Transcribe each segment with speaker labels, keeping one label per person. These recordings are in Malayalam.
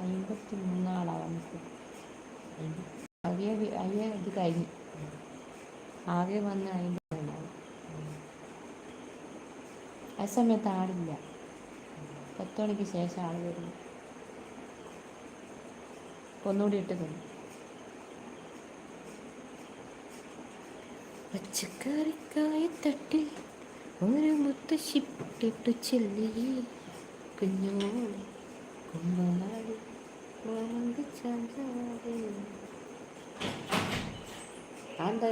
Speaker 1: അമ്പത്തി മൂന്നാളാവാം അയ്യ അയ്യ ഇത് കഴിഞ്ഞു. ആകെ വന്ന് അമ്പത്തിനാണ് ആ സമയത്ത് ആളില്ല. പത്ത് മണിക്ക് ശേഷം ആൾ വരുന്നു. ഒന്നുകൂടി ഇട്ട് തന്നു. പച്ചക്കറിക്കായ തട്ടിൽ ഒരു 보는 듯한 사람 안다.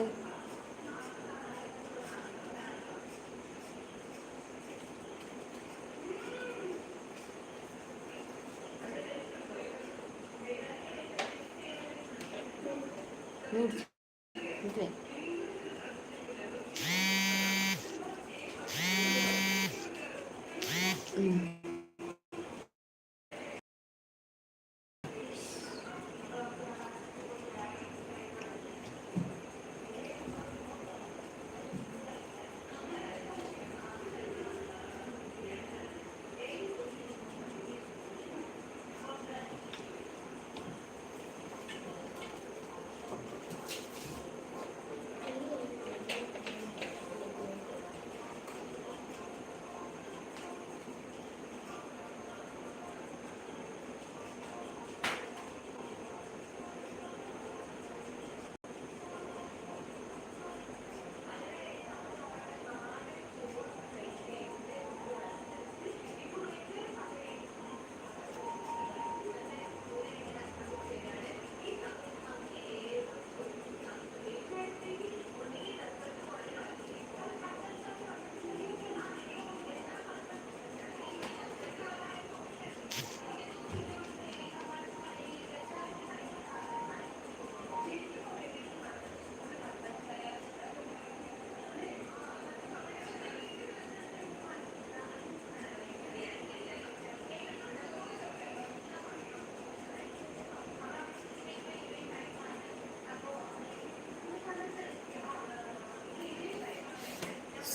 Speaker 1: 응, 근데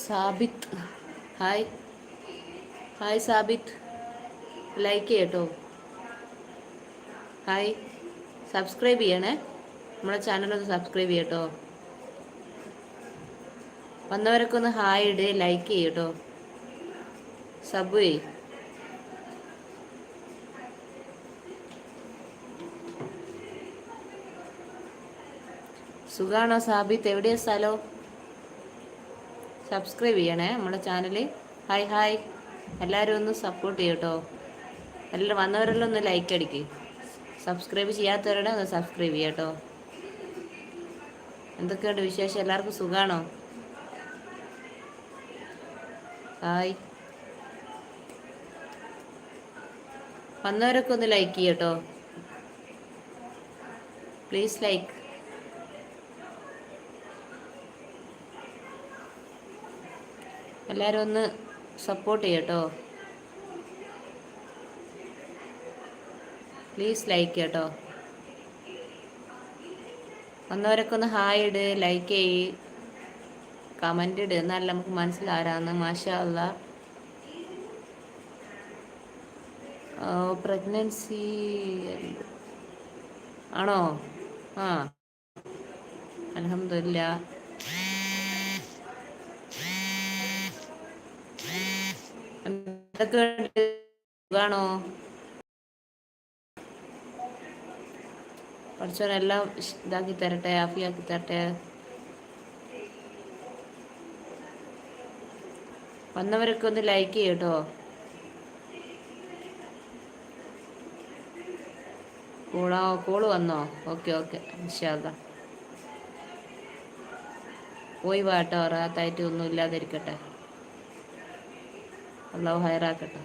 Speaker 1: Sabith hi. Hi Sabith like ചെയ്യട്ടോ. ഹായ്. സബ്സ്ക്രൈബ് ചെയ്യണേ. നമ്മുടെ ചാനലൊന്ന് സബ്സ്ക്രൈബ് ചെയ്യട്ടോ. വന്നവരൊക്കെ ഒന്ന് ഹായ് ഇട് ലൈക്ക് ചെയ്യട്ടോ. സബ് സുഖാണോ സാബിത്ത് എവിടെയാ സ്ഥലം? സബ്സ്ക്രൈബ് ചെയ്യണേ. നമ്മുടെ ചാനൽ ഹായ് ഹായ് എല്ലാവരും ഒന്ന് സപ്പോർട്ട് ചെയ്യട്ടോ എല്ലാവരും വന്നവരെല്ലാം ഒന്ന് ലൈക്ക് അടിക്ക്. സബ്സ്ക്രൈബ് ചെയ്യാത്തവരുടെ ഒന്ന് സബ്സ്ക്രൈബ് ചെയ്യട്ടോ എന്തൊക്കെയുണ്ട് വിശേഷം? എല്ലാവർക്കും സുഖമാണോ ഹായ് വന്നവരൊക്കെ ഒന്ന് ലൈക്ക് ചെയ്യട്ടോ പ്ലീസ് ലൈക്ക് എല്ലാവരും ഒന്ന് സപ്പോർട്ട് ചെയ്യട്ടോ പ്ലീസ് ലൈക്ക് കേട്ടോ. വന്നവരൊക്കെ ഒന്ന് ഹായ് ഇട് ലൈക്ക് ചെയ്യ്. കമന്റ് ഇട്. എന്നാലും നമുക്ക് മനസ്സിലാരാന്ന്. മാഷല്ല പ്രഗ്നൻസി ആണോ? ആ. അലഹമില്ല എന്തൊക്കെ സുഖാണോ? പഠിച്ചവരെല്ലാം ഇതാക്കി തരട്ടെ ആഫിയാക്കി തരട്ടെ. വന്നവരൊക്കെ ഒന്ന് ലൈക്ക് ചെയ്യട്ടോ. കോളോ കോൾ വന്നോ? Okay okay. വിശാഖ പോയി വാട്ടോ റാത്തായിട്ട് ഒന്നും ഇല്ലാതിരിക്കട്ടെ അള്ളാഹു ഹയറാക്കട്ടെ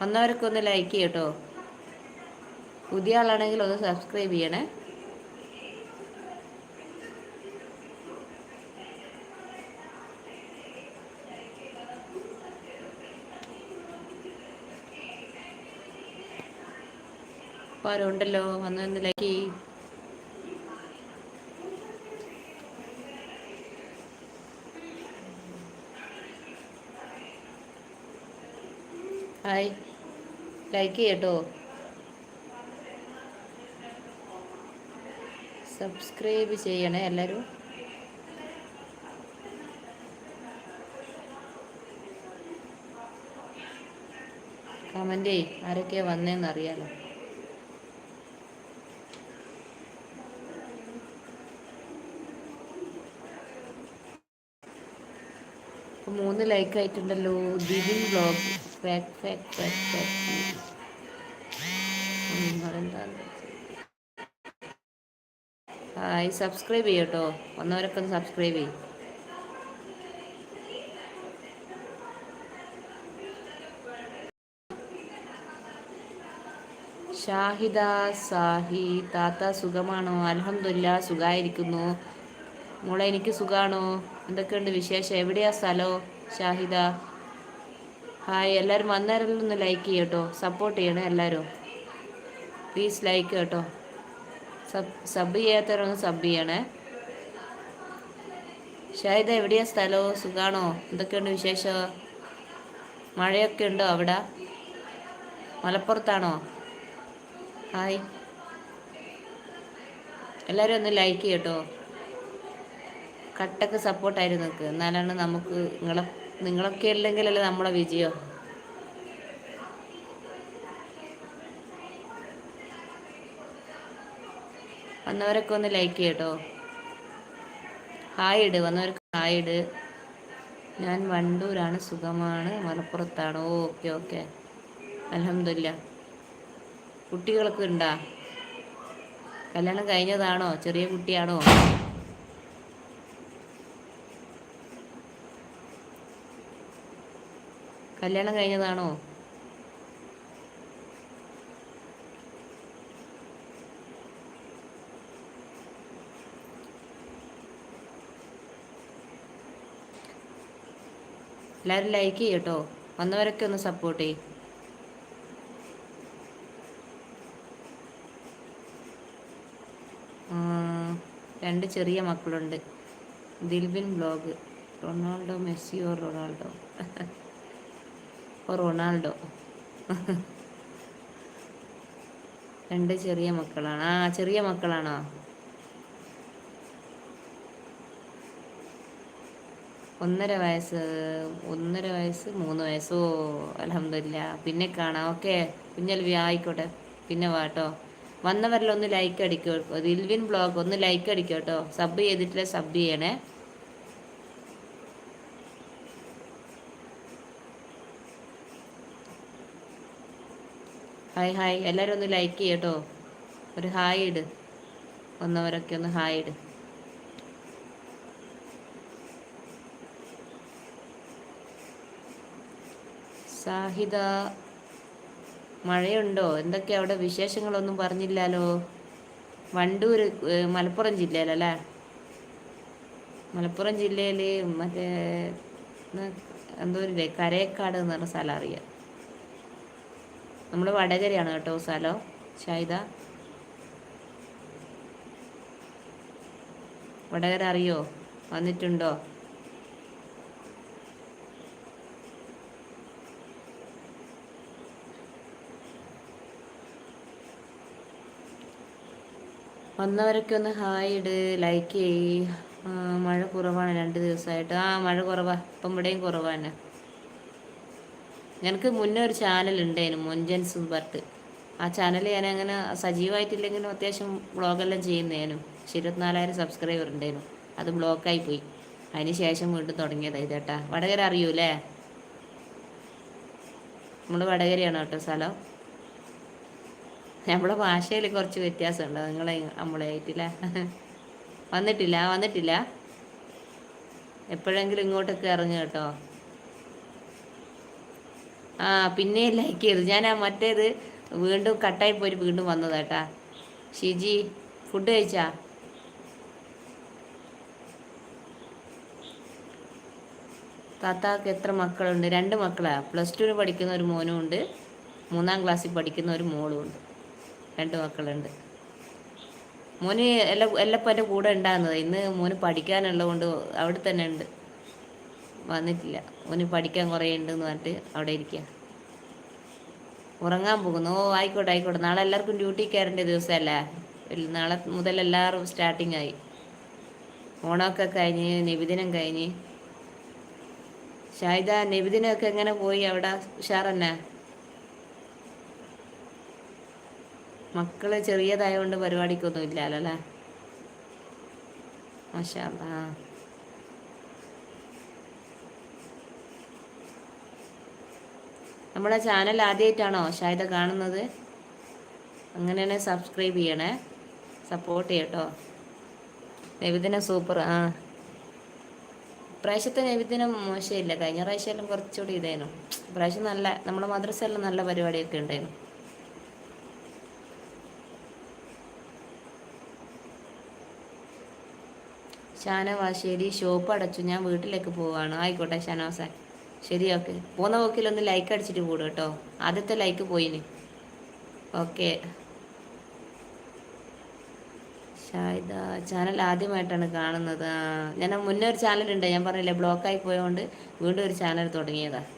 Speaker 1: വന്നവരൊക്കെ ഒന്ന് ലൈക്ക് ചെയ്യട്ടോ. പുതിയ ആളാണെങ്കിൽ ഒന്ന് സബ്സ്ക്രൈബ് ചെയ്യണേ. അപ്പോൾ ആരുണ്ടല്ലോ? വന്ന് ലൈക്ക് ചെയ്യും. ഹായ്. ലൈക്ക് ചെയ്യട്ടോ. സബ്സ്ക്രൈബ് ചെയ്യണേ എല്ലാവരും കമന്റ് ആരൊക്കെയാണ് വന്നതെന്ന് അറിയാലോ. മൂന്ന് ലൈക്ക് ആയിട്ടുണ്ടല്ലോ Divin blog. Fuck crack crack crack hi subscribe ചെയ്യട്ടോ. വന്നവരൊക്കെ ഒന്ന് സബ്സ്ക്രൈബ് ചെയ്യും. ഷാഹിദ സാഹി താത്ത സുഖമാണോ? അലഹമില്ല സുഖമായിരിക്കുന്നു മോളെ എനിക്ക് സുഖമാണോ എന്തൊക്കെയുണ്ട് വിശേഷം? എവിടെയാ സ്ഥലോ? ഷാഹിദ. ഹായ് എല്ലാവരും വന്നേരം ഒന്ന് ലൈക്ക് ചെയ്യട്ടോ. സപ്പോർട്ട് ചെയ്യണേ എല്ലാവരും പ്ലീസ് ലൈക്ക് കേട്ടോ. സബ് സബ് ചെയ്യാത്തവരൊന്ന് സബ് ചെയ്യണേ. ഷായിദ എവിടെയാ സ്ഥലമോ സുഖാണോ? എന്തൊക്കെയുണ്ട് വിശേഷം? മഴയൊക്കെ ഉണ്ടോ അവിടെ? മലപ്പുറത്താണോ? ഹായ് എല്ലാവരും ഒന്ന് ലൈക്ക് ചെയ്യട്ടോ. കട്ടക്ക് സപ്പോർട്ടായിരുന്നു നിങ്ങൾക്ക് എന്നാലാണ് നമുക്ക് നിങ്ങളെ നിങ്ങളൊക്കെ ഇല്ലെങ്കിലല്ലേ നമ്മളെ വിജയോ? വന്നവരൊക്കെ ഒന്ന് ലൈക്ക് ചെയ്യട്ടോ. ഹായ് ഇട് വന്നവർക്ക് ഹായ് ഇട്. ഞാൻ വണ്ടൂരാണ് സുഖമാണ് മലപ്പുറത്താണ്. ഓക്കെ ഓക്കെ അലഹമില്ല കുട്ടികളൊക്കെ ഉണ്ടാ? കല്യാണം കഴിഞ്ഞതാണോ? ചെറിയ കുട്ടിയാണോ? കല്യാണം കഴിഞ്ഞതാണോ? എല്ലാവരും ലൈക്ക് ചെയ്യട്ടോ വന്നവരൊക്കെ ഒന്ന് സപ്പോർട്ട് ചെയ്യും. രണ്ട് ചെറിയ മക്കളുണ്ട്. ദിൽബിൻ ബ്ലോഗ് റൊണാൾഡോ മെസ്സിയോ റൊണാൾഡോ? റൊണാൾഡോ. രണ്ട് ചെറിയ മക്കളാണ്. ആ ചെറിയ മക്കളാണോ? ഒന്നര വയസ്സ് ഒന്നര വയസ്സ് മൂന്ന് വയസ്സോ. അലഹമില്ല പിന്നെ കാണാം. ഓക്കെ. കുഞ്ഞൽവി ആയിക്കോട്ടെ. പിന്നെ വാട്ടോ വന്നവരിലൊന്ന് ലൈക്ക് അടിക്കോ. ദിൽവിൻ ബ്ലോഗ് ഒന്ന് ലൈക്ക് അടിക്കോട്ടോ സബ് ചെയ്തിട്ടില്ല? സബ് ചെയ്യണേ. Hi hi. എല്ലാവരും ഒന്ന് ലൈക്ക് ചെയ്യട്ടോ ഒരു ഹായ് ഇട്. വന്നവരൊക്കെ ഒന്ന് ഹായ് ഇട്. സാഹിത മഴയുണ്ടോ? എന്തൊക്കെയാ അവിടെ വിശേഷങ്ങളൊന്നും പറഞ്ഞില്ലല്ലോ വണ്ടൂർ മലപ്പുറം ജില്ലയിലല്ലേ? മലപ്പുറം ജില്ലയിൽ മറ്റേ എന്തോ ഒരു കരേക്കാട് എന്ന് പറഞ്ഞ സ്ഥലം അറിയാം. നമ്മൾ വടകരയാണ് കേട്ടോ സ്ഥലം. ഷായിദ വടകര അറിയോ? വന്നിട്ടുണ്ടോ? വന്നവരൊക്കെ ഒന്ന് ഹായ് ഇട് ലൈക്ക് ചെയ്യ്. മഴ കുറവാണ് രണ്ട് ദിവസമായിട്ട് ആ മഴ കുറവാ. ഇപ്പം ഇവിടെയും കുറവാണ്. ഞങ്ങൾക്ക് മുന്നേ ഒരു ചാനൽ ഉണ്ടായിരുന്നു മൊഞ്ചൻസ് പറഞ്ഞിട്ട് ആ ചാനൽ ഞാൻ അങ്ങനെ സജീവമായിട്ടില്ലെങ്കിലും അത്യാവശ്യം വ്ളോഗെല്ലാം ചെയ്യുന്നതിനും പക്ഷെ ഇരുപത്തിനാലായിരം സബ്സ്ക്രൈബർ ഉണ്ടായിരുന്നു. അത് ബ്ലോക്കായി പോയി. അതിന് ശേഷം വീണ്ടും തുടങ്ങിയതായി ചേട്ടാ വടകര അറിയൂലേ? നമ്മൾ വടകരയാണ് കേട്ടോ സ്ഥലം. നമ്മളെ ഭാഷയിൽ കുറച്ച് വ്യത്യാസമുണ്ട്. നിങ്ങളെ നമ്മളെ ആയിട്ടില്ല? വന്നിട്ടില്ല വന്നിട്ടില്ല. എപ്പോഴെങ്കിലും ഇങ്ങോട്ടൊക്കെ ഇറങ്ങുക കേട്ടോ. ആ പിന്നെ ലൈക്ക് ചെയ്തു. ഞാൻ ആ മറ്റേത് വീണ്ടും കട്ടായി പോയി വീണ്ടും വന്നതാട്ടാ ഷിജി ഫുഡ് കഴിച്ചാ? താത്താക്ക് എത്ര മക്കളുണ്ട്? രണ്ട് മക്കളാ. പ്ലസ് ടുവിന് പഠിക്കുന്ന ഒരു മോനും ഉണ്ട്. മൂന്നാം ക്ലാസ്സിൽ പഠിക്കുന്ന ഒരു മോളും ഉണ്ട്. രണ്ട് മക്കളുണ്ട്. മോന് എല്ലാ എല്ലപ്പം കൂടെ ഉണ്ടാകുന്നത് ഇന്ന് മോന് പഠിക്കാനുള്ളതുകൊണ്ട് അവിടെ തന്നെ ഉണ്ട്. വന്നിട്ടില്ല. ഓന് പഠിക്കാൻ കുറേ ഉണ്ടെന്ന് പറഞ്ഞിട്ട് അവിടെ ഇരിക്കുക ഉറങ്ങാൻ പോകുന്നു. ഓ ആയിക്കോട്ടെ ആയിക്കോട്ടെ. നാളെ എല്ലാവർക്കും ഡ്യൂട്ടി കയറേണ്ട ദിവസമല്ലേ? നാളെ മുതൽ എല്ലാവരും സ്റ്റാർട്ടിങ് ആയി. ഓണമൊക്കെ കഴിഞ്ഞ് നിബിദിനം കഴിഞ്ഞ്. ഷായിദ നിബിദിനൊക്കെ എങ്ങനെ പോയി അവിടെ? ഉഷാറന്നെ? മക്കൾ ചെറിയതായതുകൊണ്ട് പരിപാടിക്കൊന്നും ഇല്ലല്ലോ അല്ലേ? മാഷാ ആ നമ്മുടെ ചാനൽ ആദ്യമായിട്ടാണോ ഷായത കാണുന്നത്? അങ്ങനെയാണെ സബ്സ്ക്രൈബ് ചെയ്യണേ. സപ്പോർട്ട് ചെയ്യട്ടോ. നൈവേദ്യം സൂപ്പർ ആ. ഇപ്രാവശ്യത്തെ നൈവേദ്യം മോശമില്ല. കഴിഞ്ഞ പ്രാവശ്യം കുറച്ചുകൂടി ഇതായിരുന്നു. ഇപ്രാവശ്യം നല്ല നമ്മുടെ മദ്രസയിലും നല്ല പരിപാടിയൊക്കെ ഉണ്ടായിരുന്നു. ഷാനവാശ്ശേരി ഷോപ്പ് അടച്ചു. ഞാൻ വീട്ടിലേക്ക് പോവാണ്. ആയിക്കോട്ടെ ഷാനവാസ. ശരി ഓക്കെ പോകുന്ന പോക്കിലൊന്ന് ലൈക്ക് അടിച്ചിട്ട് കൂടും കേട്ടോ ആദ്യത്തെ ലൈക്ക് പോയിന്. ഓക്കെ ഷായിദ ചാനൽ ആദ്യമായിട്ടാണ് കാണുന്നത്. ഞാൻ മുന്നേ ഒരു ചാനലുണ്ട് ഞാൻ പറഞ്ഞില്ലേ ബ്ലോക്കായി പോയതുകൊണ്ട് വീണ്ടും ഒരു ചാനൽ തുടങ്ങിയതാണ്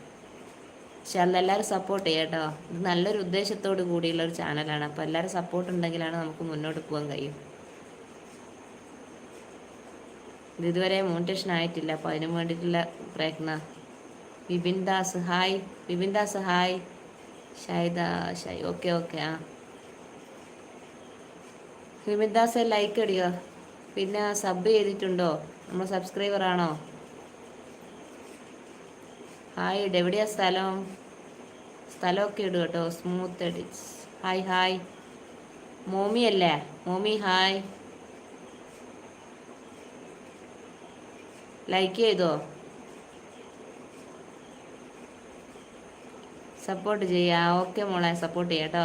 Speaker 1: പക്ഷെ അതെല്ലാവരും സപ്പോർട്ട് ചെയ്യാം കേട്ടോ ഇത് നല്ലൊരു ഉദ്ദേശത്തോട് കൂടിയുള്ള ഒരു ചാനലാണ് അപ്പോൾ എല്ലാവരും സപ്പോർട്ട് ഉണ്ടെങ്കിലാണ് നമുക്ക് മുന്നോട്ട് പോകാൻ കഴിയും. ഇത് ഇതുവരെ മോണിറ്റേഷൻ ആയിട്ടില്ല. അപ്പോൾ അതിനു വേണ്ടിയിട്ടുള്ള പ്രയത്ന Vipin Das hi Vipin Das hi Shaida shy. Okay okay ആ. വിപിൻ ദാസ് ലൈക്ക് അടിയോ പിന്നെ സബ് ചെയ്തിട്ടുണ്ടോ? നമ്മൾ സബ്സ്ക്രൈബർ ആണോ? ഹായ് എവിടെയാ സ്ഥലം? സ്ഥലമൊക്കെ ഇടുക കേട്ടോ. Smooth edits hi hi Momi അല്ലേ? മോമി ഹായ് ലൈക്ക് ചെയ്തോ? സപ്പോർട്ട് ചെയ്യാം. ഓക്കെ മോളെ സപ്പോർട്ട് ചെയ്യാം കേട്ടോ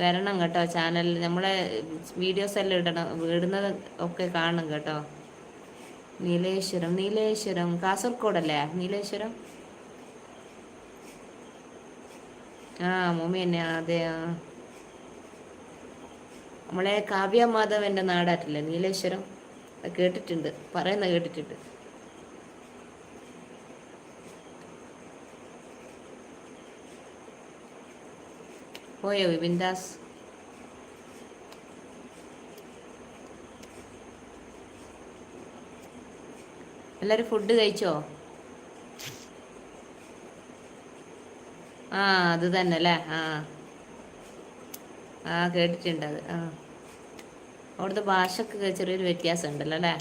Speaker 1: വരണം കേട്ടോ ചാനലിൽ നമ്മളെ വീഡിയോസ് എല്ലാം ഇടണം. ഇടുന്നത് ഒക്കെ കാണണം കേട്ടോ. നീലേശ്വരം നീലേശ്വരം. കാസർഗോഡല്ലേ? നീലേശ്വരം? ആ മമ്മി തന്നെ അതെ നമ്മളെ കാവ്യ മാധവന്റെ നാടാറ്റില്ലേ നീലേശ്വരം. കേട്ടിട്ടുണ്ട്. പറയുന്ന കേട്ടിട്ടുണ്ട്. പോയോ വിപിൻദാസ് എല്ലാരും ഫുഡ് കഴിച്ചോ? ആ അത് തന്നെ അല്ലേ? ആ. ആ കേട്ടിട്ടുണ്ട് അത്. ആ. അവിടുത്തെ ഭാഷക്ക് ചെറിയൊരു വ്യത്യാസം ഉണ്ടല്ലോ അല്ലേ?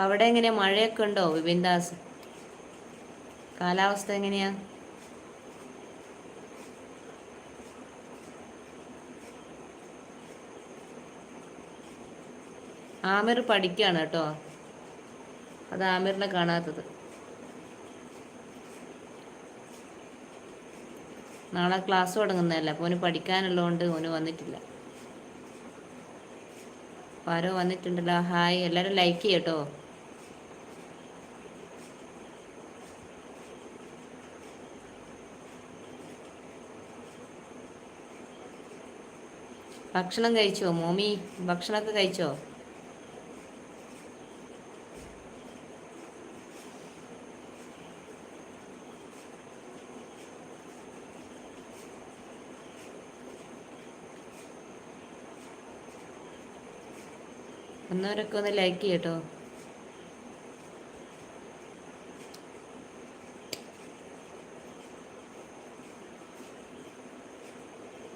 Speaker 1: അപ്പൊ അവിടെ എങ്ങനെയാ? മഴയൊക്കെ ഉണ്ടോ വിപിൻദാസ്? കാലാവസ്ഥ എങ്ങനെയാ? ആമിർ പഠിക്കാണ് കേട്ടോ. അത് ആമിറിനെ കാണാത്തത്. നാളെ ക്ലാസ് തുടങ്ങുന്നതല്ല? അപ്പോൾ ഓന് പഠിക്കാനുള്ളതുകൊണ്ട് ഓന് വന്നിട്ടില്ല. അപ്പോൾ ആരോ വന്നിട്ടുണ്ടല്ലോ. ഹായ്. എല്ലാവരും ലൈക്ക് ചെയ്യട്ടോ ഭക്ഷണം കഴിച്ചോ മോമി? ഭക്ഷണമൊക്കെ കഴിച്ചോ? ഒന്നവരൊക്കെ ഒന്ന് ലൈക്ക് ചെയ്യട്ടോ.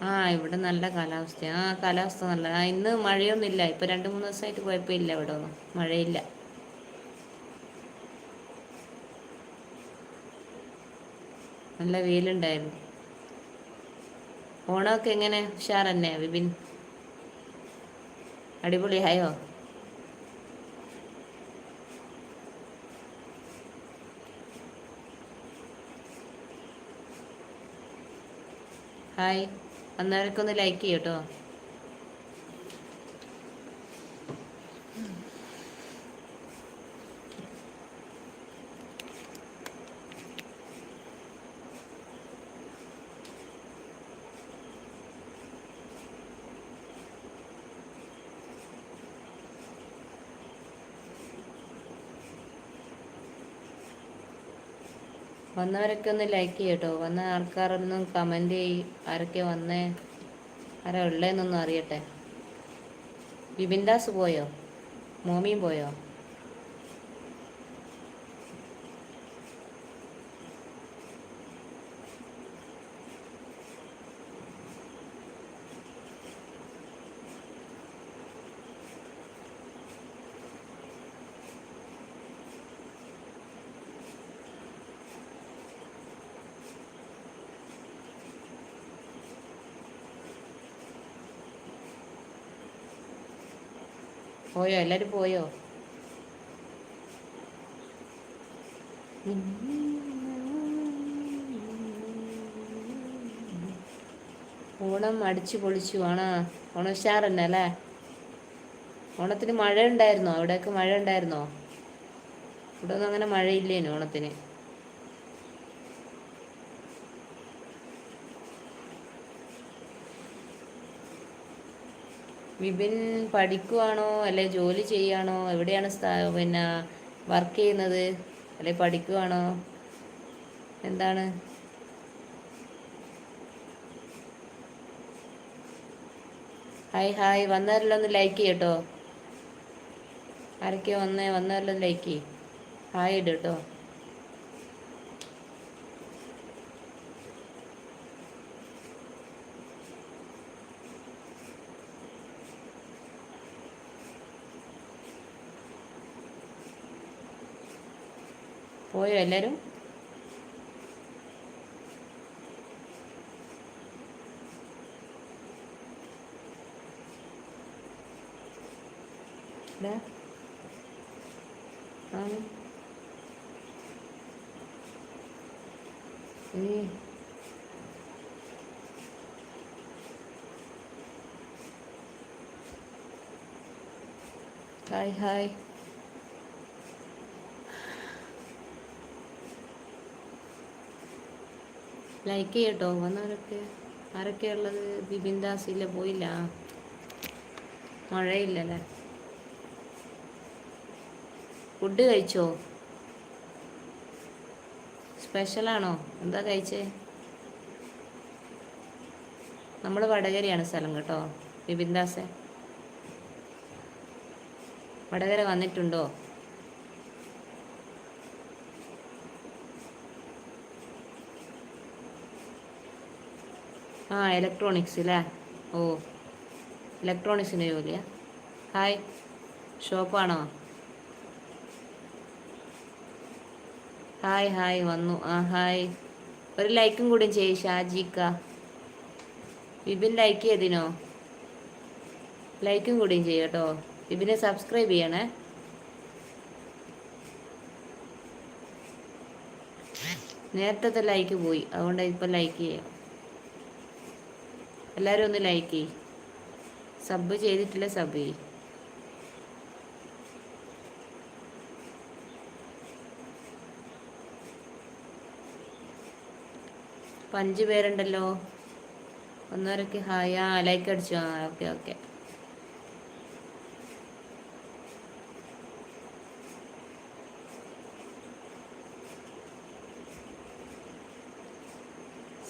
Speaker 1: ആ ഇവിടെ നല്ല കാലാവസ്ഥ ആ കാലാവസ്ഥ നല്ല ആ ഇന്ന് മഴയൊന്നുമില്ല. ഇപ്പൊ രണ്ട് മൂന്ന് ദിവസമായിട്ട് കുഴപ്പമില്ല ഇവിടെ ഒന്നും. മഴയില്ല. നല്ല വെയിലുണ്ടായിരുന്നു. ഓണമൊക്കെ എങ്ങനെ? ഉഷാറന്നെ വിപിൻ? അടിപൊളിയായോ? ഹായ്. അന്നേരമൊക്കെ ലൈക്ക് ചെയ്യട്ടോ വന്നവരൊക്കെ ഒന്ന് ലൈക്ക് ചെയ്യട്ടോ. വന്ന ആൾക്കാരൊന്നും കമന്റ് ചെയ് ആരൊക്കെ വന്നേ? ആരാ ഉള്ളതെന്നൊന്നും അറിയട്ടെ. ബിബിൻദാസ് പോയോ? മോമിയും പോയോ? പോയോ? എല്ലാവരും പോയോ? ഓണം അടിച്ചു പൊളിച്ചു ആണോ? ഉഷാറന്നെ അല്ലേ? ഓണത്തിന് മഴ ഉണ്ടായിരുന്നോ അവിടെയൊക്കെ മഴ ഉണ്ടായിരുന്നോ ഇവിടെ ഒന്നും അങ്ങനെ മഴയില്ലേനു ഓണത്തിന്? വിപിൻ പഠിക്കുവാണോ അല്ലെ ജോലി ചെയ്യാണോ? എവിടെയാണ് പിന്നെ വർക്ക് ചെയ്യുന്നത്? അല്ലെ പഠിക്കുവാണോ? എന്താണ്? ഹായ് ഹായ് ഒന്ന് ലൈക്ക് ചെയ്യട്ടോ. ആരൊക്കെയോ വന്നേ? വന്നവരെല്ലാം ലൈക്ക് ചെയ്യ്. ഹായ് ഇട് കേട്ടോ പോയോ എല്ലാവരും ഹായ് ഹായ് ലൈക്ക് ചെയ്യട്ടോ. വന്നവരൊക്കെ ആരൊക്കെയുള്ളത് ഉള്ളത്? ബിബിൻ ഇല്ല പോയില്ല. മഴയില്ലല്ലേ? ഫുഡ് കഴിച്ചോ? സ്പെഷ്യലാണോ എന്താ കഴിച്ചേ? നമ്മൾ വടകരയാണ് സ്ഥലം കേട്ടോ. ബിബിൻദാസെ വടകര വന്നിട്ടുണ്ടോ? ആ ഇലക്ട്രോണിക്സ് അല്ലേ ഓ ഇലക്ട്രോണിക്സിന്റെ ജോലിയാ. ഹായ് ഷോപ്പാണോ ഹായ് ഹായ് വന്നു. ആ ഹായ് ഒരു ലൈക്കും കൂടി ചെയ്യ് ഷാജിക്ക. വിപിൻ ലൈക്ക് ചെയ്തിനോ? ലൈക്കും കൂടി ചെയ്യും ചെയ്യട്ടോ വിപിനെ സബ്സ്ക്രൈബ് ചെയ്യണേ. നേരത്തെ ലൈക്ക് പോയി. അതുകൊണ്ട് ഇപ്പം ലൈക്ക് ചെയ്യാം. എല്ലാവരും ഒന്ന് ലൈക്ക് ചെയ് സബ് ചെയ്തിട്ടില്ല സബ് ചെയ് അഞ്ച് പേരുണ്ടല്ലോ. ഒന്നരക്ക് ഹായ് ആ ലൈക്ക് അടിച്ചു. ആ ഓക്കെ ഓക്കെ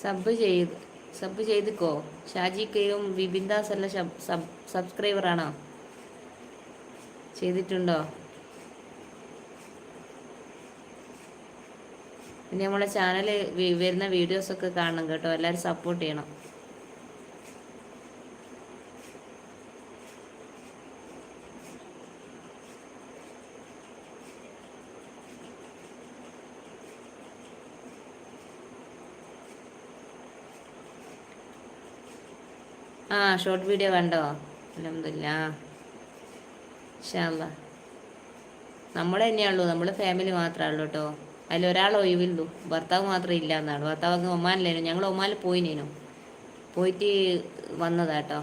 Speaker 1: സബ് ചെയ്ത്. സബ് ചെയ്തിക്കോ? ഷാജി കെയും വിബിന്ദാസ് അല്ല സബ് സബ്സ്ക്രൈബർ ആണോ ചെയ്തിട്ടുണ്ടോ? പിന്നെ നമ്മളെ ചാനൽ വരുന്ന വീഡിയോസൊക്കെ കാണണം കേട്ടോ. എല്ലാവരും സപ്പോർട്ട് ചെയ്യണം ആ ഷോർട്ട് വീഡിയോ കണ്ടോ? അലഹമില്ല ഷാല്ല നമ്മൾ തന്നെയുള്ളൂ നമ്മൾ ഫാമിലി മാത്രമേ ഉള്ളൂ കേട്ടോ. അതിൽ ഒരാൾ ഒഴിവുള്ളൂ ഭർത്താവ് മാത്രമേ ഇല്ല എന്നാണ്. ഭർത്താവ് ഒമാനിലേനു ഞങ്ങൾ ഒമാനിൽ പോയിനേനു. പോയിട്ട് വന്നതാ കേട്ടോ.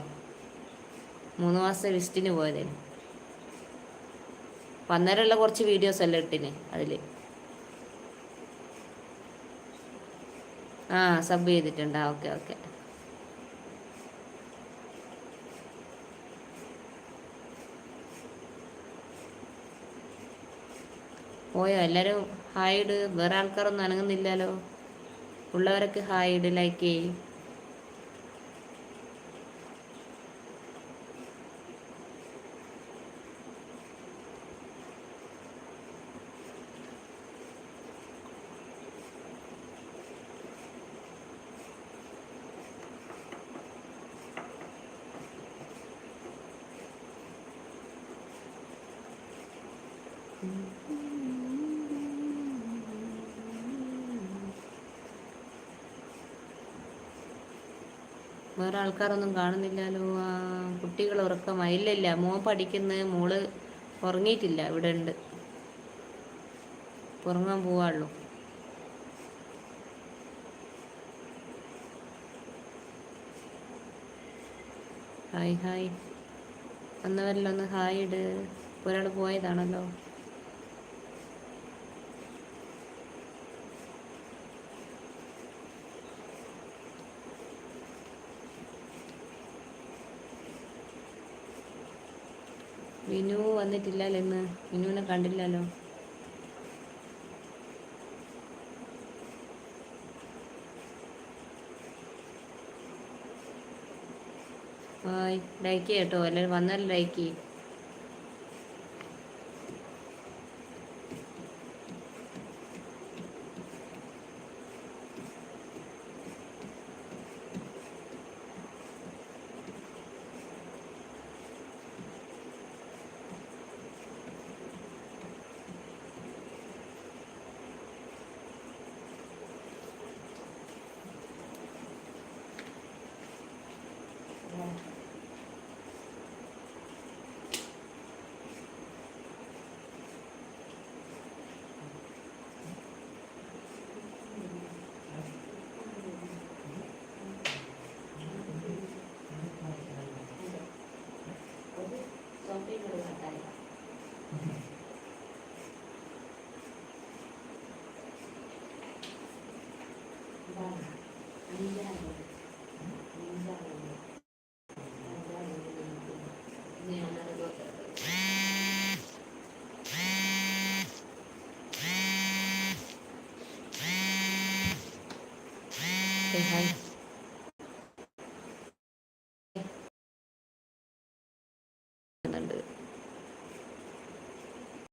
Speaker 1: മൂന്ന് മാസത്തെ വിസിറ്റിന് പോയതേനു. വന്നേരമുള്ള കുറച്ച് വീഡിയോസ് എല്ലാം ഇട്ടിന് അതിൽ ആ സബ് ചെയ്തിട്ടുണ്ടാ. Okay okay. പോയോ? എല്ലാവരും ഹായ് ഇട്. വേറെ ആൾക്കാരൊന്നും അനങ്ങുന്നില്ലല്ലോ. ഉള്ളവരൊക്കെ ഹായ് ഇട് ലൈക്ക് ചെയ്യും. വേറെ ആൾക്കാരൊന്നും കാണുന്നില്ലല്ലോ. ആ കുട്ടികൾ ഉറക്കമായി ഇല്ല ഇല്ല മോൻ പഠിക്കുന്ന മോൾ ഉറങ്ങിയിട്ടില്ല. ഇവിടെ ഉണ്ട് ഉറങ്ങാൻ പോവാള്ളൂ. Hi hi. വന്നവരിലൊന്ന് ഹായ് ഇട്. ഒരാൾ പോയതാണല്ലോ. വിനു വന്നിട്ടില്ലല്ലോ ഇന്ന് വിനുവിനെ കണ്ടില്ലല്ലോ. ഹായ് ലൈക്ക് ചെയ്യട്ടോ എല്ലാവരും വന്നാലും ലൈക്ക്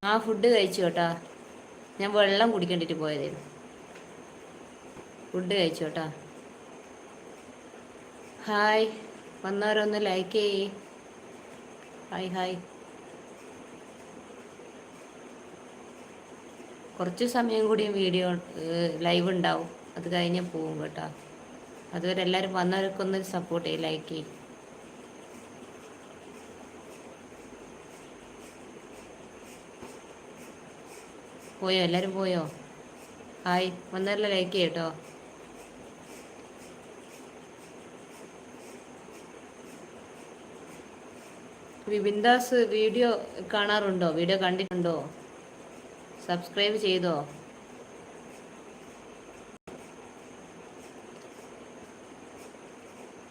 Speaker 1: ആ ഫുഡ് കഴിച്ചു കേട്ടാ. ഞാൻ വെള്ളം കുടിക്കേണ്ടിട്ട് പോയതായിരുന്നു ഫുഡ് കഴിച്ചു കേട്ടാ. ഹായ് വന്നവരൊന്ന് ലൈക്ക് ചെയ്യേ. ഹായ് ഹായ് കുറച്ച് സമയം കൂടിയും വീഡിയോ ലൈവ് ഉണ്ടാവും. അത് കഴിഞ്ഞ് പോവും കേട്ടോ. അതുവരെ എല്ലാവരും വന്നവർക്കൊന്ന് സപ്പോർട്ട് ചെയ്യും ലൈക്ക് ചെയ്യും. പോയോ? എല്ലാവരും പോയോ? ഹായ് വന്നവരെല്ലാം ലൈക്ക് ചെയ്യട്ടോ വിപിൻദാസ് വീഡിയോ കാണാറുണ്ടോ? വീഡിയോ കണ്ടിട്ടുണ്ടോ? സബ്സ്ക്രൈബ് ചെയ്തോ?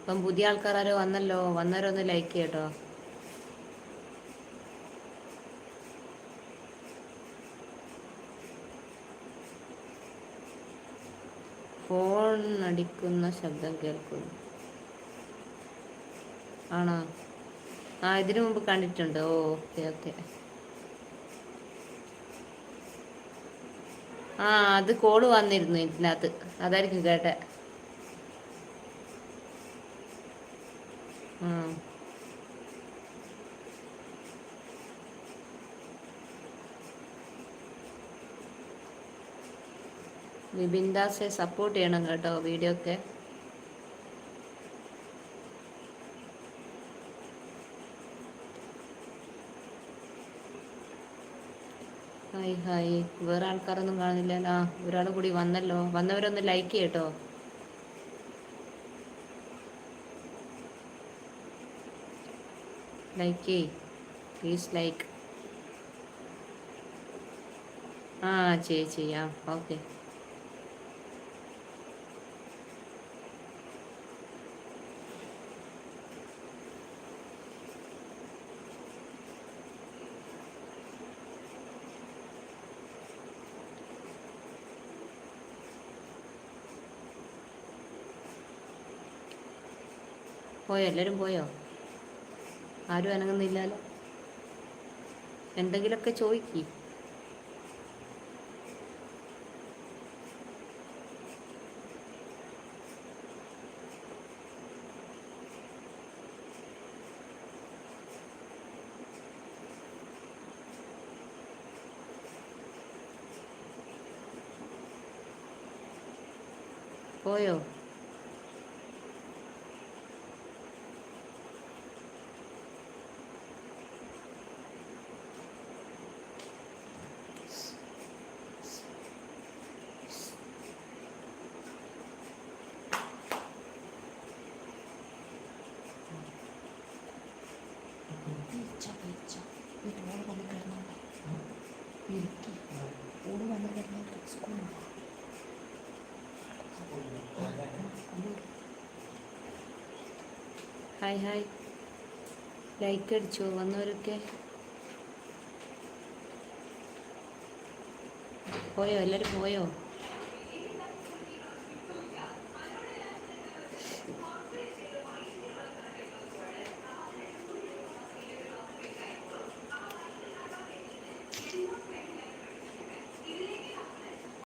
Speaker 1: ഇപ്പം പുതിയ ആൾക്കാരോ വന്നല്ലോ? വന്നവരോ ഒന്ന് ലൈക്ക് ചെയ്യട്ടോ. ഫോൺ അടിക്കുന്ന ശബ്ദം കേൾക്കുന്നു. ആണോ? ആ ഇതിനു മുമ്പ് കണ്ടിട്ടുണ്ട്. ഓ ഓക്കെ ഓക്കെ. ആ അത് കോൾ വന്നിരുന്നു ഇതിനകത്ത്. അതായിരിക്കും കേട്ടെ. ബിബിൻദാസെ സപ്പോർട്ട് ചെയ്യണം കേട്ടോ വീഡിയോ ഒക്കെ ഹായ് ഹായ്. വേറെ ആൾക്കാരൊന്നും കാണുന്നില്ല ആ ഒരാൾ കൂടി വന്നല്ലോ. വന്നവരൊന്ന് ലൈക്ക് ചെയ്യട്ടോ. ലൈക്ക് ചെയ് പ്ലീസ് ലൈക്ക് ആ ചെയ് ചെയ്യാം. ഓക്കെ പോയോ? എല്ലാവരും പോയോ? ആരും അനങ്ങുന്നില്ലല്ലോ? എന്തെങ്കിലുമൊക്കെ ചോദിക്കി. ഹായ് ഹായ് ലൈക്ക് അടിച്ചോ വന്നവരൊക്കെ. പോയോ? എല്ലാവരും പോയോ?